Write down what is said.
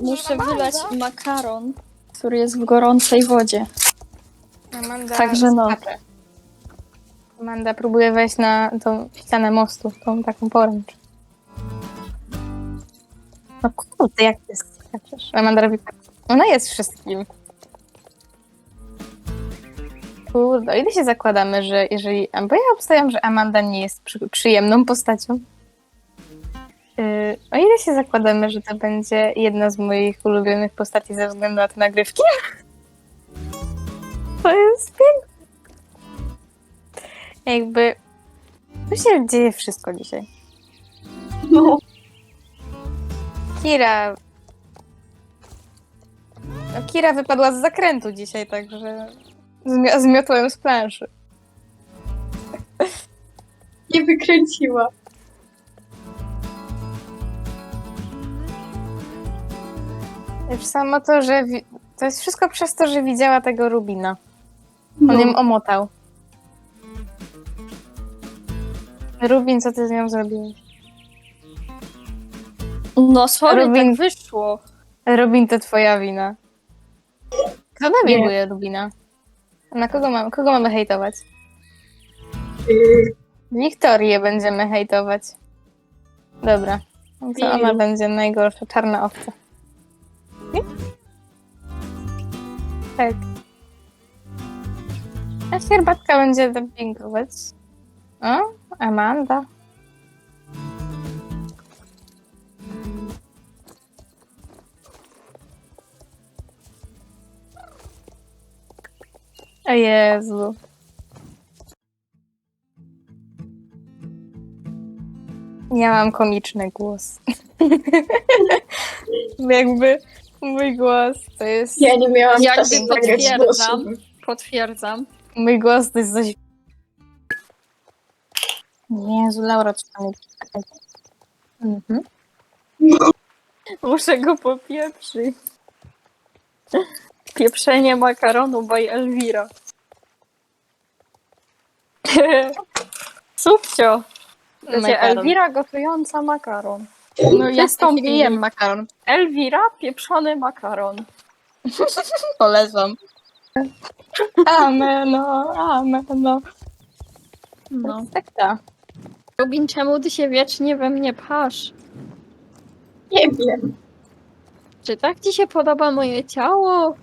Muszę wylać makaron, który jest w gorącej wodzie. Amanda Także no. skacze. Amanda próbuje wejść na tą ścianę mostu, tą taką poręcz. No kurde, jak ty skaczesz? Amanda robi tak. Ona jest wszystkim. Kurde, o ile się zakładamy, że jeżeli... Bo ja obstawiam, że Amanda nie jest przy, przyjemną postacią. Yy, o ile się zakładamy, że to będzie jedna z moich ulubionych postaci ze względu na te nagrywki? To jest piękne. Jakby... Tu się dzieje wszystko dzisiaj. No. Kira... No, Kira wypadła z zakrętu dzisiaj, także zmi- zmiotłem z planszy. Nie wykręciła. Już samo to, że... Wi- to jest wszystko przez to, że widziała tego Rubina. On No. ją omotał. Rubin, co ty z nią zrobiłeś? No sorry, Robin- tak wyszło. Rubin, to twoja wina. Kto Nie. nawiguje Rubina? Na kogo, mam, kogo mamy hejtować? Wiktorię będziemy hejtować. Dobra. No To ona będzie najgorsza czarna owca. Nie? Tak. A herbatka będzie dubbingować. O, Amanda. O Jezu. Ja mam komiczny głos. Jakby mój głos to jest. Ja nie miałam Jakby czasu nagrać potwierdzam. głosu. Potwierdzam. Mój głos to jest coś. Jezu, Laura, jest? Mhm. Muszę go popieprzyć. Pieprzenie makaronu by Elvira. Subcio. Makaron. Elvira gotująca makaron. No ja stąd jem makaron. Elvira pieprzony makaron. Polecam. Ameno, ameno. No. Tak, tak. Rubin, czemu ty się wiecznie we mnie pchasz? Nie wiem. Czy tak ci się podoba moje ciało?